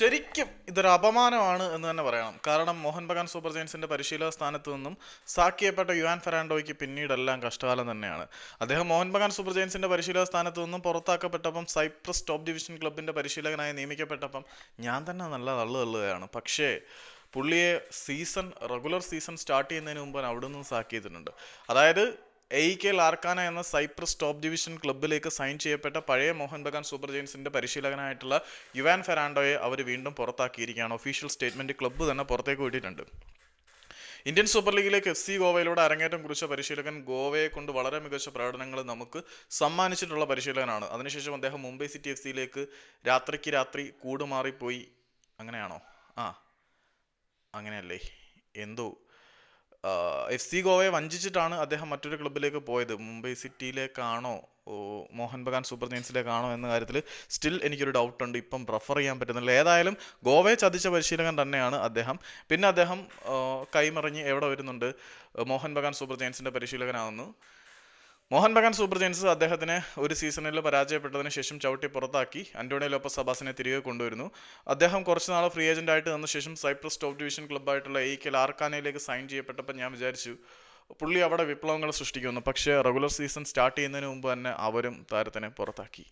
ശരിക്കും ഇതൊരു അപമാനമാണ് എന്ന് തന്നെ പറയണം. കാരണം മോഹൻ ബഗാൻ സൂപ്പർ ജയൻസിന്റെ പരിശീലക സ്ഥാനത്ത് നിന്നും സാക്കിയപ്പെട്ട യുവാൻ ഫെറാൻഡോയ്ക്ക് പിന്നീടെല്ലാം കഷ്ടകാലം തന്നെയാണ്. അദ്ദേഹം മോഹൻ ബഗാൻ സൂപ്പർ ജയൻസിന്റെ പരിശീലക സ്ഥാനത്ത് നിന്നും പുറത്താക്കപ്പെട്ടപ്പം സൈപ്രസ് ടോപ്പ് ഡിവിഷൻ ക്ലബിന്റെ പരിശീലകനായി നിയമിക്കപ്പെട്ടപ്പം ഞാൻ തന്നെ നല്ല തള്ളു തള്ളുകയാണ്. പക്ഷേ പുള്ളിയെ സീസൺ റെഗുലർ സീസൺ സ്റ്റാർട്ട് ചെയ്യുന്നതിന് മുമ്പ് അവിടെ നിന്നും ചെയ്തിട്ടുണ്ട് അതായത് എ കെ ലാർക്കാന എന്ന സൈപ്രസ് ടോപ്പ് ഡിവിഷൻ ക്ലബിലേക്ക് സൈൻ ചെയ്യപ്പെട്ട പഴയ മോഹൻ ബഗാൻ സൂപ്പർ ജെയിൻസിന്റെ പരിശീലകനായിട്ടുള്ള യുവാൻ ഫെറാൻഡോയെ അവർ വീണ്ടും പുറത്താക്കിയിരിക്കുകയാണ്. ഒഫീഷ്യൽ സ്റ്റേറ്റ്മെന്റ് ക്ലബ്ബ് തന്നെ പുറത്തേക്ക് വിട്ടിട്ടുണ്ട്. ഇന്ത്യൻ സൂപ്പർ ലീഗിലേക്ക് എഫ് സി ഗോവയിലൂടെ അരങ്ങേറ്റം കുറിച്ച പരിശീലകൻ ഗോവയെ കൊണ്ട് വളരെ മികച്ച പ്രകടനങ്ങൾ നമുക്ക് സമ്മാനിച്ചിട്ടുള്ള പരിശീലകനാണ്. അതിനുശേഷം അദ്ദേഹം മുംബൈ സിറ്റി എഫ് സിയിലേക്ക് രാത്രിക്ക് രാത്രി കൂടുമാറിപ്പോയി. അങ്ങനെയാണോ? ആ. അങ്ങനെയല്ലേ? എന്തോ എഫ് സി ഗോവയെ വഞ്ചിച്ചിട്ടാണ് അദ്ദേഹം മറ്റൊരു ക്ലബിലേക്ക് പോയത്. മുംബൈ സിറ്റിയിലേക്കാണോ മോഹൻ ബഗാൻ സൂപ്പർ ജയൻസിലേക്കാണോ എന്ന കാര്യത്തിൽ സ്റ്റിൽ എനിക്കൊരു ഡൗട്ട് ഉണ്ട് ഇപ്പം റെഫർ ചെയ്യാൻ പറ്റുന്നില്ല. ഏതായാലും ഗോവയെ ചതിച്ച പരിശീലകൻ തന്നെയാണ് അദ്ദേഹം. പിന്നെ അദ്ദേഹം കൈമറിഞ്ഞ് എവിടെ വരുന്നുണ്ട്? മോഹൻ ബഗാൻ സൂപ്പർ ജയൻസിന്റെ പരിശീലകനാവുന്നു. മോഹൻ ബഗാൻ സൂപ്പർ ജെയിൻസ് അദ്ദേഹത്തിന് ഒരു സീസണിൽ പരാജയപ്പെട്ടതിന് ശേഷം ചവിട്ടി പുറത്താക്കി. അന്റോണിയോ ലോപ്പസ് സബാസിനെ തിരികെ കൊണ്ടുവരുന്നു. അദ്ദേഹം കുറച്ച് നാൾ ഫ്രീ ഏജന്റ് ആയിട്ട് നിന്ന ശേഷം സൈപ്രസ് ടോപ്പ് ഡിവിഷൻ ക്ലബ്ബായിട്ടുള്ള എ കെ ലാർക്കാനയിലേക്ക് സൈൻ ചെയ്യപ്പെട്ടപ്പോൾ ഞാൻ വിചാരിച്ചു പുള്ളി അവിടെ വിപ്ലവങ്ങൾ സൃഷ്ടിക്കുന്നു. പക്ഷേ റെഗുലർ സീസൺ സ്റ്റാർട്ട് ചെയ്യുന്നതിന് മുമ്പ് തന്നെ അവരും താരത്തിനെ പുറത്താക്കി.